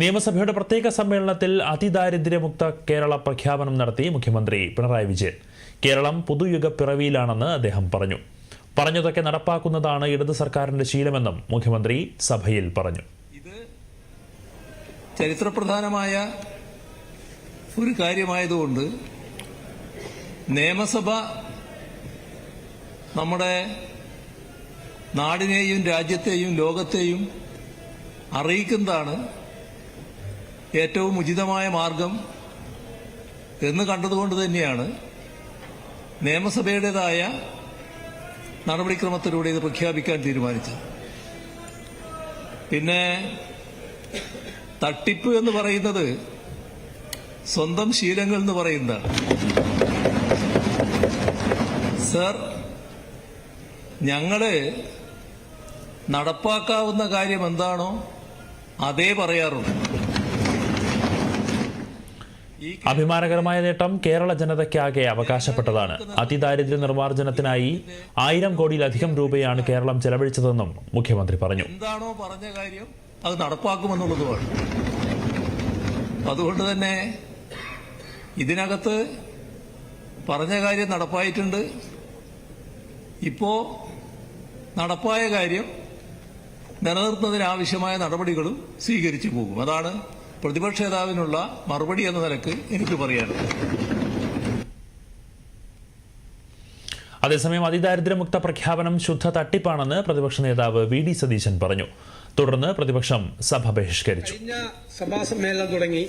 നിയമസഭയുടെ പ്രത്യേക സമ്മേളനത്തിൽ അതിദാരിദ്ര്യമുക്ത കേരള പ്രഖ്യാപനം നടത്തി മുഖ്യമന്ത്രി പിണറായി വിജയൻ. കേരളം പുതുയുഗ പിറവിയിലാണെന്ന് അദ്ദേഹം പറഞ്ഞു. പറഞ്ഞതൊക്കെ നടപ്പാക്കുന്നതാണ് ഇടത് സർക്കാരിന്റെ ശീലമെന്നും മുഖ്യമന്ത്രി സഭയിൽ പറഞ്ഞു. ഇത് ചരിത്രപ്രധാനമായ ഒരു കാര്യമായതുകൊണ്ട് നിയമസഭ നമ്മുടെ നാടിനെയും രാജ്യത്തെയും ലോകത്തെയും അറിയിക്കുന്നതാണ് ഏറ്റവും ഉചിതമായ മാർഗം എന്ന് കണ്ടതുകൊണ്ട് തന്നെയാണ് നിയമസഭയുടേതായ നടപടിക്രമത്തിലൂടെ ഇത് പ്രഖ്യാപിക്കാൻ തീരുമാനിച്ചത്. പിന്നെ തട്ടിപ്പ് എന്ന് പറയുന്നത് സ്വന്തം ശീലങ്ങൾ എന്ന് പറയുന്നതാണ്. സർ ഞങ്ങൾ നടപ്പാക്കാവുന്ന കാര്യം എന്താണോ അതേ പറയാറുള്ളൂ. അഭിമാനകരമായ നേട്ടം കേരള ജനതയ്ക്കാകെ അവകാശപ്പെട്ടതാണ്. അതിദാരിദ്ര്യ നിർമ്മാർജനത്തിനായി ആയിരം കോടിയിലധികം രൂപയാണ് കേരളം ചെലവഴിച്ചതെന്നും മുഖ്യമന്ത്രി പറഞ്ഞു. എന്താണോ പറഞ്ഞ കാര്യം അത് നടപ്പാക്കുമെന്നുള്ളതുമാണ് അതുകൊണ്ട് തന്നെ ഇതിനകത്ത് പറഞ്ഞ കാര്യം നടപ്പായിട്ടുണ്ട്. ഇപ്പോ നടപ്പായ കാര്യം നിലനിർത്തുന്നതിനാവശ്യമായ നടപടികളും സ്വീകരിച്ചു പോകും. അതാണ് പ്രതിപക്ഷ നേതാവിനുള്ള മറുപടി എന്ന നിലയ്ക്ക് എനിക്ക് പറയാനുള്ളത് അതേസമയം അതിദാരിദ്ര്യമുക്ത പ്രഖ്യാപനം ശുദ്ധ തട്ടിപ്പാണെന്ന് പ്രതിപക്ഷ നേതാവ് വി ഡി സതീശൻ പറഞ്ഞു. തുടർന്ന് പ്രതിപക്ഷം സഭ ബഹിഷ്കരിച്ചു. കഴിഞ്ഞ സഭാ സമ്മേളനം തുടങ്ങി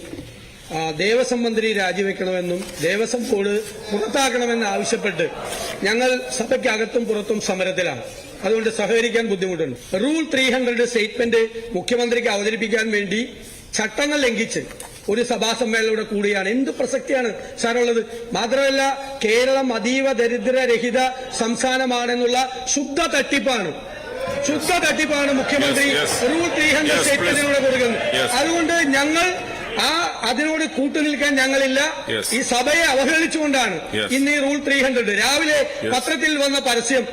ദേവസ്വം മന്ത്രി രാജിവെക്കണമെന്നും ദേവസ്വം ബോർഡ് പുറത്താക്കണമെന്ന് ആവശ്യപ്പെട്ട് ഞങ്ങൾ സഭയ്ക്കകത്തും പുറത്തും സമരത്തിലാണ്. അതുകൊണ്ട് സഹകരിക്കാൻ ബുദ്ധിമുട്ടുണ്ട്. റൂൾ ത്രീ ഹൺഡ്രഡ് സ്റ്റേറ്റ്മെന്റ് മുഖ്യമന്ത്രിക്ക് അവതരിപ്പിക്കാൻ വേണ്ടി ചട്ടങ്ങൾ ലംഘിച്ച് ഒരു സഭാ സമ്മേളനം കൂടിയാണ്. എന്ത് പ്രസക്തിയാണ് സാറുള്ളത്? മാത്രമല്ല കേരളം അതീവ ദരിദ്രരഹിത സംസ്ഥാനമാണെന്നുള്ള ശുദ്ധ തട്ടിപ്പാണ്. ശുദ്ധ തട്ടിപ്പാണ് മുഖ്യമന്ത്രി. റൂൾ ത്രീ ഹൺഡ്രഡ് സ്റ്റേറ്റ്മെന്റിലൂടെ കൊടുക്കുന്നത്. അതുകൊണ്ട് ഞങ്ങൾ ആ അതിനോട് കൂട്ടുനിൽക്കാൻ ഞങ്ങളില്ല. ഈ സഭയെ അവഹേളിച്ചുകൊണ്ടാണ്. ഇന്ന് ഈ റൂൾ ത്രീ ഹൺഡ്രഡ് രാവിലെ പത്രത്തിൽ വന്ന പരസ്യം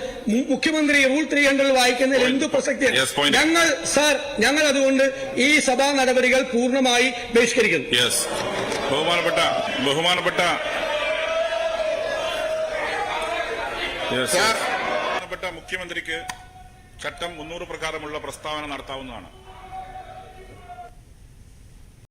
മുഖ്യമന്ത്രി റൂൾ ത്രീ ഹൺഡ്രഡ് വായിക്കുന്നതിൽ. എന്ത് പ്രസക്തിയാണ്? ഞങ്ങൾ സാർ ഞങ്ങൾ അതുകൊണ്ട് ഈ സഭാ നടപടികൾ പൂർണമായി ബഹിഷ്കരിക്കുന്നു. ബഹുമാനപ്പെട്ട ബഹുമാനപ്പെട്ട. ബഹുമാനപ്പെട്ട മുഖ്യമന്ത്രിക്ക് ചട്ടം മുന്നൂറ് പ്രകാരമുള്ള പ്രസ്താവന നടത്താവുന്നതാണ്.